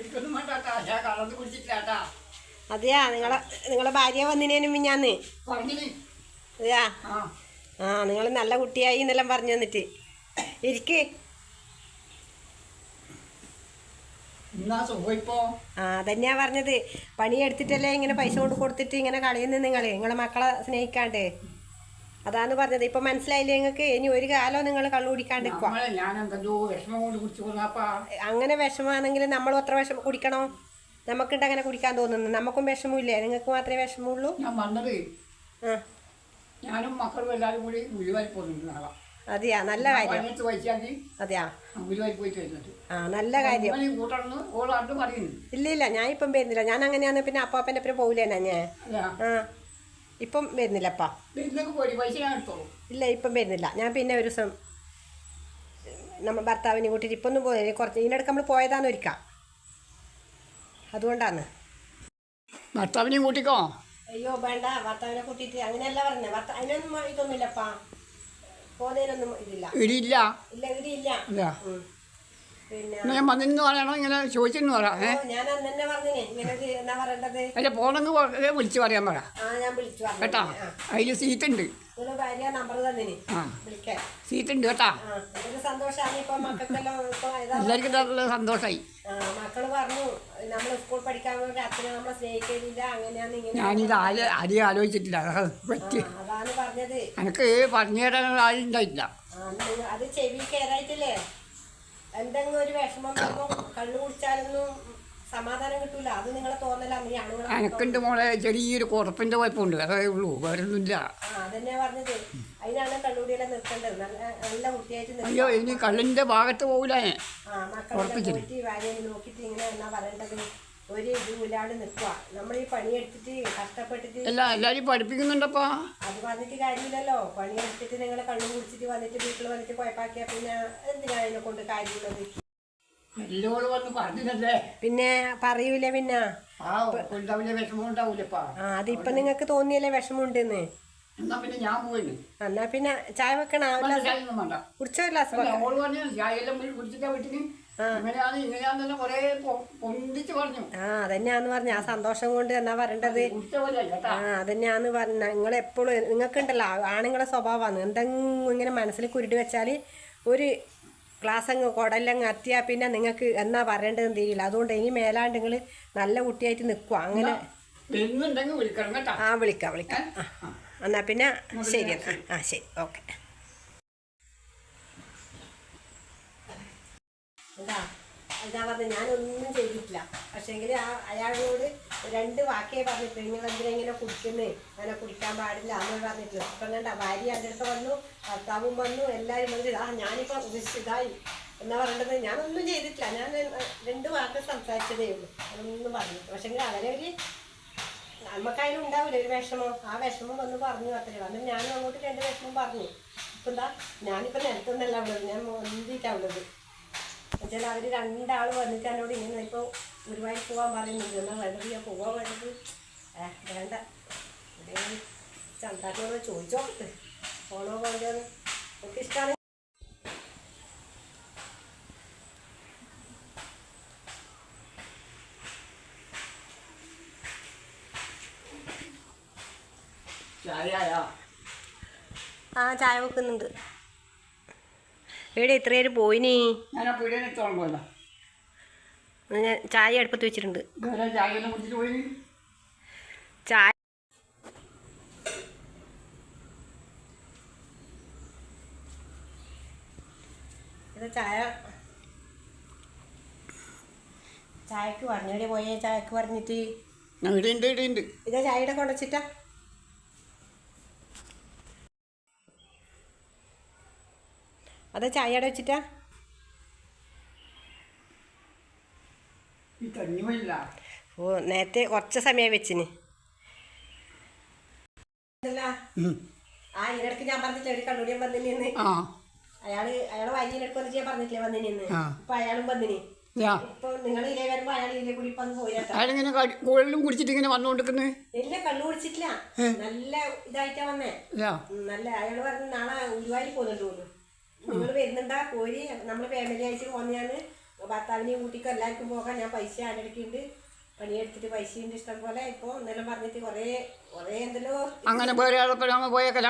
ഞാൻ അതെയാ നിങ്ങളെ നിങ്ങളെ ഭാര്യ വന്നിനേനും മിഞ്ഞാന്ന്? അതെയാ? ആ. നിങ്ങൾ നല്ല കുട്ടിയായി എന്നെല്ലാം പറഞ്ഞു തന്നിട്ട്. ഇരിക്ക്. ആ അതന്നെയാ പറഞ്ഞത്. പണിയെടുത്തിട്ടല്ലേ ഇങ്ങനെ പൈസ കൊണ്ട് കൊടുത്തിട്ട് ഇങ്ങനെ കളയുന്നത് നിങ്ങൾ നിങ്ങളെ മക്കളെ സ്നേഹിക്കാണ്ട്. അതാന്ന് പറഞ്ഞത്. ഇപ്പൊ മനസ്സിലായില്ലേ നിങ്ങൾക്ക്? ഇനി ഒരു കാലം നിങ്ങൾ കള്ളു കുടിക്കാണ്ടിരിക്കുക അങ്ങനെ വിഷമാണെങ്കിൽ നമ്മൾ അത്ര വിഷമം കുടിക്കണോ? നമുക്കിട്ട് അങ്ങനെ കുടിക്കാൻ തോന്നുന്നു നമുക്കും വിഷമില്ലേ നിങ്ങൾക്ക് മാത്രമേ ആ. ഞാനും മക്കളും എല്ലാവരും കൂടി ഗുരുവായൂർ പോകുന്നുണ്ട് അതെയാ? നല്ല കാര്യം. അതെയാ? ആ നല്ല കാര്യം. ഇല്ല ഇല്ല ഞാൻ ഇപ്പം വരുന്നില്ല. ഞാൻ അങ്ങനെയാന്ന് പിന്നെ അപ്പാപ്പന്റെ ഒപ്പം പോകില്ലേനാ ഞാൻ? ആ. ഇപ്പം വരുന്നില്ലപ്പാ. ഇല്ല ഇപ്പം വരുന്നില്ല. ഞാൻ പിന്നെ ഒരു ദിവസം നമ്മൾ ഭർത്താവിനെ കൂട്ടിയിട്ട് ഇപ്പം ഒന്നും പോയി കുറച്ച് ഇതിനിടയ്ക്ക് നമ്മൾ പോയതാന്ന് ഒരുക്കാം. അതുകൊണ്ടാണ്. ഭർത്താവിനെയും കൂട്ടിക്കോ? അയ്യോ വേണ്ട. ഭർത്താവിനെ കൂട്ടിയിട്ട് അങ്ങനെയല്ല പറഞ്ഞത് ഭർത്താവ് അതിനൊന്നും ഇതൊന്നുമില്ലപ്പാ. പോകുന്നതിനൊന്നും ഇതില്ല. ഇടിയില്ല. ഇല്ല ഇടിയില്ല ഇല്ല ഉം. പിന്നെ എന്നാ ഞാൻ വന്നെന്ന് പറയണോ? ഇങ്ങനെ ചോദിച്ചെന്ന് പറ ഏ? അല്ല പോണെങ്കിൽ വിളിച്ച് പറയാൻ പറ. കേട്ടാ? അതിൽ സീറ്റ് ഉണ്ട് സീറ്റ് ഉണ്ട് കേട്ടാ? എല്ലാവർക്കും നല്ല സന്തോഷമായി ഞാനിത് ആര് ആരെയും ആലോചിച്ചിട്ടില്ല. പറ്റി. എനിക്ക് പറഞ്ഞു തരാൻ ആരുണ്ടായിട്ടില്ല അത് ചെവി കയറായിട്ടില്ലേ എന്തെങ്കിലും ഒരു വിഷമം കണ്ണു കുടിച്ചാലൊന്നും സമാധാനം കിട്ടൂല. അത് നിങ്ങളെ തോന്നലാണ് നീ എനക്കുണ്ട് മോളെ. ചെറിയൊരു കുറപ്പിന്റെ കുഴപ്പമുണ്ട് അതേ ഉള്ളൂ. വരുന്നില്ല പറഞ്ഞത്. അതിനാണ് നിർത്തേണ്ടത്. നല്ല നല്ല കുട്ടിയായിട്ട് നിർത്തണം. അയ്യോ ഇനി കള്ളിന്റെ ഭാഗത്ത് പോകില്ല ഞാൻ. ആ മക്കളെ പോയിട്ട് ഭാര്യനെ നോക്കിയിട്ട് ഇങ്ങനെ എന്നാ പറയേണ്ടത്? ഒരു ഇതുമില്ലാണ്ട് നിൽക്കുക നമ്മൾ ഈ പണിയെടുത്തിട്ട് കഷ്ടപ്പെട്ടിട്ട് എല്ലാ എല്ലാവരും പഠിപ്പിക്കുന്നുണ്ടപ്പാ? അത് വന്നിട്ട് കാര്യമില്ലല്ലോ. പണിയെടുത്തിട്ട് നിങ്ങൾ കണ്ണു കുടിച്ചിട്ട് വന്നിട്ട് വീട്ടിൽ വന്നിട്ട് കുഴപ്പാക്കിയാൽ പിന്നെ എന്തിനാണ് അതിനെ കൊണ്ട് കാര്യമുള്ളത്? പിന്നെ പറയൂലേ പിന്നെ. ആ അതിപ്പം നിങ്ങൾക്ക് തോന്നിയല്ലേ വിഷമമുണ്ടെന്ന്? എന്നാ പിന്നെ ഞാൻ പോയിന് പിന്നെ ചായ വെക്കണ? കുടിച്ചോ ഗ്ലാസ് ഇങ്ങനെയാണ് ഇങ്ങനെയാണെന്നെല്ലാം കുറേ പൊന്തിച്ച് പറഞ്ഞു. ആ അതന്നെയാന്ന് പറഞ്ഞു. ആ സന്തോഷം കൊണ്ട് എന്നാ പറയേണ്ടത്? ആ അതന്നെയാന്ന് പറഞ്ഞ. നിങ്ങൾ എപ്പോഴും നിങ്ങൾക്കുണ്ടല്ലോ ആണുങ്ങളെ സ്വഭാവമാണ്. എന്തെങ്കിലും ഇങ്ങനെ മനസ്സിൽ കുരുടി വെച്ചാൽ ഒരു ക്ലാസ് അങ്ങ് കുടലങ്ങ് എത്തിയാൽ പിന്നെ നിങ്ങൾക്ക് എന്നാ പറയേണ്ടതെന്ന് തീരില്ല. അതുകൊണ്ട് ഇനി മേലാണ്ട് നിങ്ങൾ നല്ല കുട്ടിയായിട്ട് നിൽക്കുക അങ്ങനെ ആ വിളിക്കാം വിളിക്കാം. ആ എന്നാൽ പിന്നെ ശരി എന്നാ. ആ ശരി. ഓക്കെ. എന്താ എന്താ പറഞ്ഞത് ഞാനൊന്നും ചെയ്തിട്ടില്ല. പക്ഷേങ്കിൽ ആ അയാളോട് രണ്ട് വാക്കേ പറഞ്ഞിട്ട് നിങ്ങൾ എന്തിനാ ഇങ്ങനെ കുടിക്കുന്നേ? അങ്ങനെ കുടിക്കാൻ പാടില്ല എന്ന് പറഞ്ഞിട്ടില്ല അപ്പം കണ്ട ഭാര്യ എന്റെ അടുത്ത് വന്നു ഭർത്താവും വന്നു എല്ലാവരും വന്നു ആ ഞാനിപ്പോൾ ഉദ്ദേശിച്ചതായി എന്നാ പറയേണ്ടത്? ഞാനൊന്നും ചെയ്തിട്ടില്ല. ഞാൻ രണ്ട് വാക്ക് സംസാരിച്ചതേ ഉള്ളൂ. അതൊന്നും പറഞ്ഞിട്ട് പക്ഷേങ്കിൽ അവരെ ഒരു നമുക്കതിന് ഉണ്ടാവില്ല ഒരു വിഷമം? ആ വിഷമം വന്ന് പറഞ്ഞു അത്രേ അന്നേരം ഞാനും അങ്ങോട്ട് രണ്ട് വിഷമം പറഞ്ഞു. ഇപ്പം എന്താ ഞാനിപ്പോൾ നിലത്തൊന്നല്ല ഉള്ളത്. ഞാൻ മുന്തിയിട്ടാണ് ഉള്ളത്. എന്നുവെച്ചാൽ അവർ രണ്ടാൾ വന്നിട്ട് എന്നോട് ഇങ്ങനെ ഇപ്പോൾ ഗുരുവായൂർ പോകാൻ പറയുന്നുണ്ട് എന്നാൽ വേണ്ടത്? ഞാൻ പോകാൻ വേണ്ടത്? ഏ വേണ്ട. ചന്താട്ടിനോട് ചോദിച്ചോ പോണോ പോകണ്ടോന്ന് ഒക്കെ ഇഷ്ടമാണ് ആ ചായ വെക്കുന്നുണ്ട്. എവിടെ ഇത്ര പേര് പോയിനി ഞാൻ ചായ അടുപ്പത്ത് വെച്ചിട്ടുണ്ട്. ചായ ഇത് ചായ. ചായക്ക് പറഞ്ഞവിടെ പോയേ? ചായക്ക് പറഞ്ഞിട്ട് ഇതാ ചായയുടെ കൊണ്ടച്ചിട്ടാ അതാ ചായയുടെ വെച്ചിട്ടാ? ഓ നേരത്തെ കുറച്ച് സമയം വെച്ചിന്. ആ ഞാൻ പറഞ്ഞിട്ടില്ല ഒരു കണ്ണൂടിയൻ വന്നിന് ആ. അയാൾ അയാളെ വൈകിട്ട് വന്നിട്ട് ഞാൻ പറഞ്ഞിട്ടില്ലേ വന്നിന് ആ. ഇപ്പൊ അയാളും വന്നിന്. യാ. ഇപ്പൊ നിങ്ങൾ വരുമ്പോ അയാൾ കൂടി ഇപ്പൊ കൂടുതലും കുടിച്ചിട്ട് ഇങ്ങനെ വന്നുകൊണ്ടിരിക്കുന്നത് ഇല്ല കണ്ണു കുടിച്ചിട്ടില്ല. നല്ല ഇതായിട്ടാ വന്നേ. നല്ല അയാൾ പറഞ്ഞു നാളെ ഗുരുവായൂർ പോകുന്നുണ്ട് പോലും നിങ്ങൾ വരുന്നുണ്ടാ പോയി. നമ്മൾ ഫാമിലി ആയിട്ട് പോന്നെയാണ്. ഭർത്താവിനെയും കൂട്ടിക്കും എല്ലാവർക്കും പോകാം ഞാൻ പൈസ ആടെടുക്കുന്നുണ്ട് പണിയെടുത്തിട്ട് പൈസ ഉണ്ട് ഇഷ്ടം പോലെ. ഇപ്പോൾ ഇന്നലെ പറഞ്ഞിട്ട് കുറേ കുറേ എന്തല്ലോ അങ്ങനെ പോയേക്കല?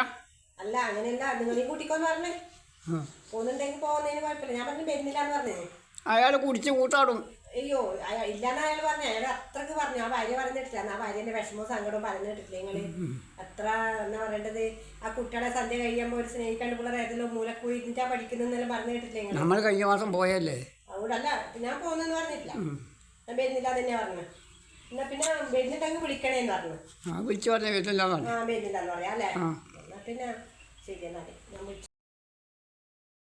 അല്ല അങ്ങനെയല്ല. നിങ്ങളെയും കൂട്ടിക്കോന്ന് പറഞ്ഞേ. പോകുന്നുണ്ടെങ്കിൽ പോകുന്നതിന് കുഴപ്പമില്ല. ഞാൻ പറഞ്ഞു വരുന്നില്ലാന്ന് പറഞ്ഞേ. അയാൾ കുടിച്ച് കൂട്ടാടും. അയ്യോ അയാൾ ഇല്ലാന്ന് അയാൾ പറഞ്ഞു. അയാൾ അത്രയ്ക്ക് പറഞ്ഞു. ആ ഭാര്യ പറഞ്ഞിട്ടില്ല. ആ ഭാര്യന്റെ വിഷമവും സങ്കടവും പറഞ്ഞു കേട്ടിട്ടില്ല നിങ്ങൾ? അത്ര എന്നാ പറയേണ്ടത്? ആ കുട്ടികളെ സന്ധ്യ കഴിയുമ്പോൾ ഒരു സ്നേഹിക്കാണ്ട് പിള്ളേർ ഏതെങ്കിലും മൂലക്ക് ഇരുന്നിട്ടാ പഠിക്കുന്നെന്നെല്ലാം പറഞ്ഞു കേട്ടിട്ടില്ല നിങ്ങൾ നമ്മൾ കഴിഞ്ഞ മാസം പോയല്ലേ? അവിടല്ല ഞാൻ പോകുന്നെന്ന് പറഞ്ഞിട്ടില്ല. ഞാൻ വരുന്നില്ല തന്നെ പറഞ്ഞു. എന്നാ പിന്നെ വരുന്നുണ്ടെങ്കിൽ വിളിക്കണേന്ന് പറഞ്ഞു. ആ വിളിച്ചു പറഞ്ഞ വരുന്നില്ല ആ വരുന്നില്ലെന്ന് പറയാം അല്ലേ? എന്നാ പിന്നെ ശരി എന്നാൽ